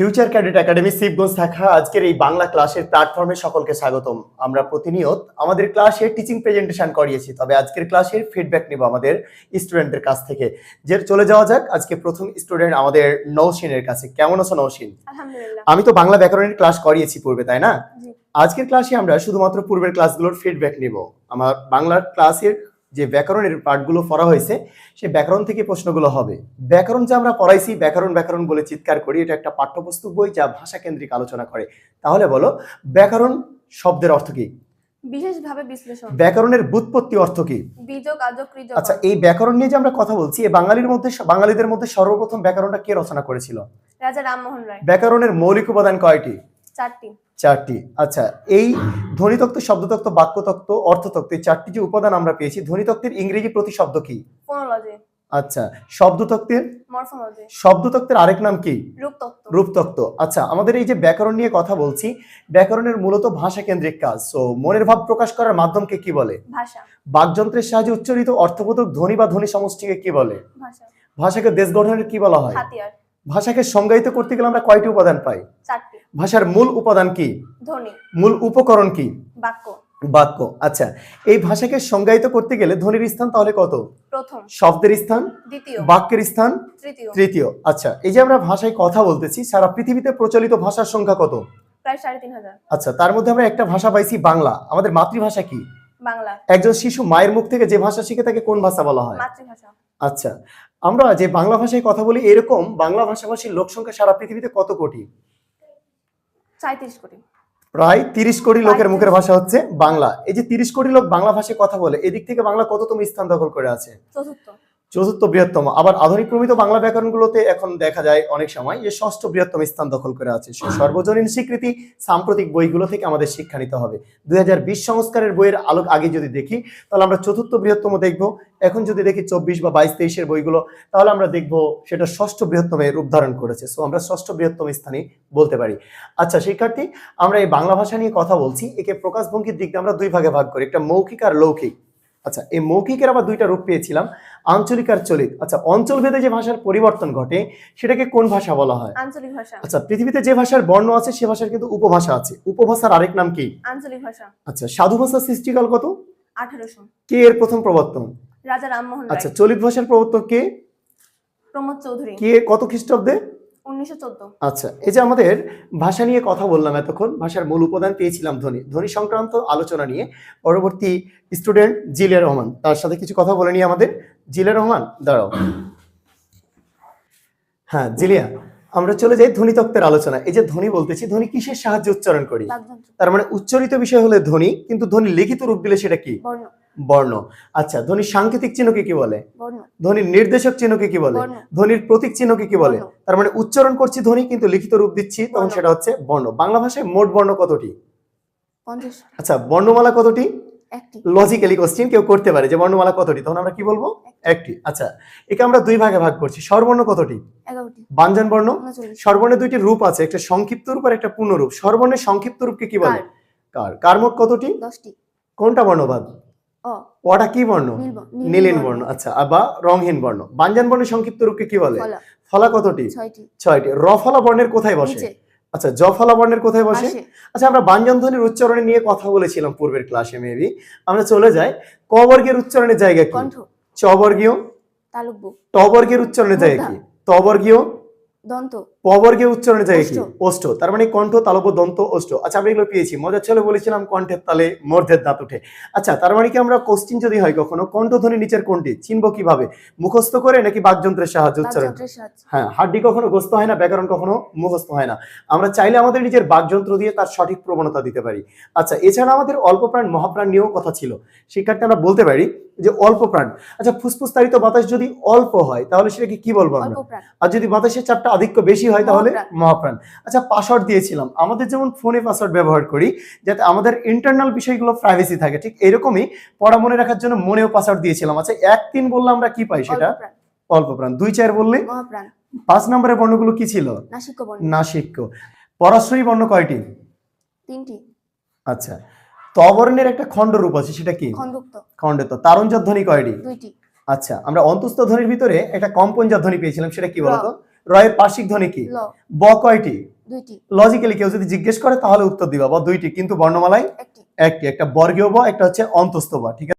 Future cadet academy Shibganj শাখা আজকের এই বাংলা ক্লাসের প্ল্যাটফর্মে সকলকে স্বাগতম। আমরা প্রতিনিয়ত আমাদের ক্লাসে টিচিং প্রেজেন্টেশন করিয়েছি তবে আজকের ক্লাসের ফিডব্যাক নিব আমাদের স্টুডেন্টদের কাছ থেকে। যে চলে যাওয়া যাক আজকে প্রথম স্টুডেন্ট আমাদের নৌসিনের কাছে। কেমন আছো নৌসিন? আলহামদুলিল্লাহ। আমি তো বাংলা ব্যাকরণের ক্লাস করিয়েছি পূর্বে তাই না? আজকের ক্লাসে আমরা শুধুমাত্র পূর্বের ক্লাসগুলোর ফিডব্যাক নিব। আমার বাংলার ক্লাসের যে ব্যাকরণের পার্টগুলো পড়া হয়েছে সে ব্যাকরণ থেকে প্রশ্নগুলো হবে। ব্যাকরণ যে আমরা পড়াইছি ব্যাকরণ ব্যাকরণ বলে চিৎকার করি এটা একটা পাঠ্যপুস্তক বই যা ভাষা কেন্দ্রিক আলোচনা করে। তাহলে বলো ব্যাকরণ শব্দের অর্থ কি? বিশেষভাবে বিশ্লেষণ। ব্যাকরণের বুৎপত্তি অর্থ কি? বীজক আজক কৃজক। আচ্ছা এই ব্যাকরণ নিয়ে যে আমরা কথা বলছি এই বাঙালির মধ্যে বাঙালিদের মধ্যে সর্বপ্রথম ব্যাকরণটা কে রচনা করেছিল? রাজা রামমোহন রায়। ব্যাকরণের মৌলিক উপাদান কয়টি? চারটি। চারটি। আচ্ছা এই ধ্বনিতত্ত্ব শব্দতত্ত্ব বাক্যতত্ত্ব অর্থতত্ত্ব এই চারটি যে উপাদান আমরা পেয়েছি ধ্বনিতত্ত্বের ইংরেজি প্রতিশব্দ কি? আচ্ছা শব্দতত্ত্বের? শব্দতত্ত্বের আরেক নাম কি? রূপতত্ত্ব. রূপতত্ত্ব। আচ্ছা আমাদের এই যে ব্যাকরণ নিয়ে কথা বলছি ব্যাকরণের মূলত ভাষা কেন্দ্রিক কাজ। তো মনের ভাব প্রকাশ করার মাধ্যমকে কি বলে? ভাষা। বাকযন্ত্রের সাহায্যে উচ্চারিত অর্থবোধক ধ্বনি বা ধ্বনি সমষ্টিকে কি বলে? ভাষা। ভাষাকে দেশ গঠনের কি বলা হয়? হাতিয়ার। ভাষাকে সংজ্ঞায়িত করতে গেলে আমরা কয়টি উপাদান পাই? চারটি। ভাষার মূল উপাদান কি? ধ্বনি। মূল উপকরণ কি? বাক্য। বাক্য আচ্ছা। এই ভাষাকে সংজ্ঞায়িত করতে গেলে ধ্বনির স্থান তাহলে কত? প্রথম। শব্দের স্থান দ্বিতীয়। বাক্যের স্থান তৃতীয়। তৃতীয়। আচ্ছা এই যে আমরা ভাষায় কথা বলতেছি সারা পৃথিবীতে প্রচলিত ভাষার সংখ্যা কত? প্রায় সাড়ে তিন হাজার। আচ্ছা তার মধ্যে আমরা একটা ভাষা পাইছি বাংলা। আমাদের মাতৃভাষা কি? বাংলা। একজন শিশু মায়ের মুখ থেকে যে ভাষা শিখে তাকে কোন ভাষা বলা হয়? মাতৃভাষা। আচ্ছা আমরা যে বাংলা ভাষায় কথা বলি এরকম বাংলা ভাষাভাষীর লোক সংখ্যা সারা পৃথিবীতে কত কোটি? সাঁত্রিশ কোটি। প্রায় তিরিশ কোটি লোকের মুখের ভাষা হচ্ছে বাংলা। এই যে তিরিশ কোটি লোক বাংলা ভাষায় কথা বলে এদিক থেকে বাংলা কততম স্থান দখল করে আছে? চতুর্থ। চতুর্থ বৃহত্তম। আবার আধুনিক প্রমিত বাংলা ব্যাকরণগুলোতে এখন দেখা যায় অনেক সময় যে ষষ্ঠ বৃহত্তম স্থান দখল করে আছে। সর্বজনীন স্বীকৃতি সাম্প্রতিক বইগুলো থেকে আমাদের শিক্ষা নিতে হবে। দুই হাজার বিশ সংস্কারের বইয়ের আলোক আগে যদি দেখি, তাহলে আমরা চতুর্থ বৃহত্তম দেখব। এখন যদি দেখি চব্বিশ বা বাইশ তেইশের বইগুলো, তাহলে আমরা দেখব সেটা ষষ্ঠ বৃহত্তমে রূপ ধারণ করেছে। সো আমরা ষষ্ঠ বৃহত্তম স্থানে বলতে পারি। আচ্ছা শিক্ষার্থী, আমরা এই বাংলা ভাষা নিয়ে কথা বলছি। একে প্রকাশভঙ্গির দিক দিয়ে আমরা দুই ভাগে ভাগ করি। একটা মৌখিক আর লৌকিক। আচ্ছা এই মৌখিকের আবার দুইটা রূপ পেয়েছিলাম। আঞ্চলিক আর চলিত। আচ্ছা অঞ্চল ভেদে যে ভাষার পরিবর্তন ঘটে সেটাকে কোন ভাষা বলা হয়? আঞ্চলিক ভাষা। আচ্ছা পৃথিবীতে যে ভাষার বর্ণ আছে সে ভাষার কিন্তু উপভাষা আছে। উপভাষার আরেক নাম কি? আঞ্চলিক ভাষা। আচ্ছা সাধু ভাষার সৃষ্টিকাল কত? আঠারোশো। কে এর প্রথম প্রবর্তন? রাজা রামমোহন আচ্ছা চলিত ভাষার প্রবর্তক কে? প্রমোদ চৌধুরী। কে কত খ্রিস্টাব্দে? আচ্ছা এই যে আমাদের ভাষা নিয়ে কথা বললাম এতক্ষণ ভাষার মূল উপাদান পেয়েছিলাম ধ্বনি ধ্বনি সংক্রান্ত আলোচনা নিয়ে পরবর্তী স্টুডেন্ট জিলিয়া রহমান তার সাথে কিছু কথা বলে নিয়ে আমাদের। জিলিয়া রহমান দাঁড়াও। হ্যাঁ জিলিয়া আমরা চলে যাই ধ্বনিতত্ত্বের আলোচনা এই যে ধ্বনি বলতেছি ধ্বনি কিসের সাহায্যে উচ্চারণ করি? তার মানে উচ্চারিত বিষয় হলে ধ্বনি কিন্তু ধ্বনি লিখিত রূপ দিলে সেটা কি? বর্ণ। বর্ণ। আচ্ছা ধ্বনির সাংকেতিক চিহ্নকে কি বলে? ধ্বনির নির্দেশক চিহ্নকে কি বলে? ধ্বনির প্রতীক চিহ্নকে কি বলে? তার মানে উচ্চারণ করছি ধ্বনি কিন্তু লিখিত রূপ দিচ্ছি তখন। সেটা হচ্ছে বর্ণ। বাংলা ভাষায় মোট বর্ণ কতটি? আচ্ছা বর্ণমালা কতটি? লজিক্যালি কোশ্চেন কেউ করতে পারে যে বর্ণমালা কতটি তখন আমরা কি বলব? একটি। আচ্ছা একে আমরা দুই ভাগে ভাগ করছি। স্বরবর্ণ কতটি? বাঞ্জন বর্ণ? স্বরবর্ণের দুইটি রূপ আছে একটা সংক্ষিপ্ত রূপ আর একটা পূর্ণ রূপ স্বরবর্ণের সংক্ষিপ্ত রূপকে কি বলে? কার? কার। মোট কতটি? কোনটা বর্ণবাদ? ওটা কি বর্ণ? নীল বর্ণ নীলিন বর্ণ। আচ্ছা বা রংহীন বর্ণ। ব্যঞ্জন বর্ণের সংক্ষিপ্ত রূপকে কি বলে? ফলা। ফলা কতটি? ছয়টি। ছয়টি। রফলা বর্ণের কোথায় বসে? আচ্ছা জফলা বর্ণের কোথায় বসে? আচ্ছা আমরা ব্যঞ্জন ধ্বনির উচ্চারণে নিয়ে কথা বলেছিলাম পূর্বের ক্লাসে মেবি। আমরা চলে যাই। ক বর্গের উচ্চারণের জায়গা কি? চ বর্গীয়? ট বর্গের উচ্চারণের জায়গা কি? ত বর্গীয়? দন্ত। প বর্গের উচ্চারণের জায়গা কি? ওষ্ঠ। ওষ্ঠ। তার মানে কণ্ঠ তালব দন্ত ওষ্ঠ। আচ্ছা আমরা এগুলো পেয়েছি। মজার ছেলে বলেছিলাম কণ্ঠের তালে মর্ধের দাঁত উঠে আচ্ছা তার মানে কি আমরা কোশ্চিন যদি হয় কখনো কণ্ঠধ্বনি নিচের কোনটি? চিনব কীভাবে? মুখস্থ করে নাকি বাকযন্ত্রের সাহায্যে উচ্চারণ? হ্যাঁ হাড্ডি কখনো গ্রস্ত হয় না ব্যাকরণ কখনো মুখস্থ হয় না। আমরা চাইলে আমাদের নিজের বাকযন্ত্র দিয়ে তার সঠিক প্রবণতা দিতে পারি। আচ্ছা এছাড়া আমাদের অল্প প্রাণ মহাপ্রাণ নিয়েও কথা ছিল। শিক্ষার্থী আমরা বলতে পারি যে অল্প প্রাণ আচ্ছা ফুসফুস তাড়িত বাতাস যদি অল্প হয় তাহলে সেটাকে কি বলব আমরা? আর যদি বাতাসের চাপটা আধিক্য বেশি হয় তাহলে? মহাপ্রাণ। আচ্ছা পাসওয়ার্ড দিয়েছিলাম। আমাদের যেমন ফোনে পাসওয়ার্ড ব্যবহার করি যাতে আমাদের ইন্টারনাল বিষয়গুলো প্রাইভেসি থাকে ঠিক এরকমই পড়া মনে রাখার জন্য মনেও পাসওয়ার্ড দিয়েছিলাম। আচ্ছা এক তিন বললে আমরা কি পাই সেটা? অল্প প্রাণ দুই চার বললে? পাঁচ নম্বরের বর্ণগুলো কি ছিল? নাসিক্য পরাশ্রয়ী বর্ণ কয়টি? তিনটি। আচ্ছা তবর্ণের একটা খণ্ড রূপ আছে সেটা কি? খণ্ডেত তারঞ্জত ধ্বনি কয়টি? আচ্ছা আমরা অন্তস্থ ধ্বনির ভিতরে একটা কম্পঞ্জাত ধ্বনি পেয়েছিলাম সেটা কি বলতো? রয়ের পার্শ্বিক ধ্বনি কি? ব কয়টি? দুইটি। লজিক্যালি কেউ যদি জিজ্ঞেস করে তাহলে উত্তর দিবা। ব দুইটি কিন্তু বর্ণমালায় একটি। একটি। একটা বর্গীয় ব একটা হচ্ছে অন্তস্থ ব ঠিক আছে?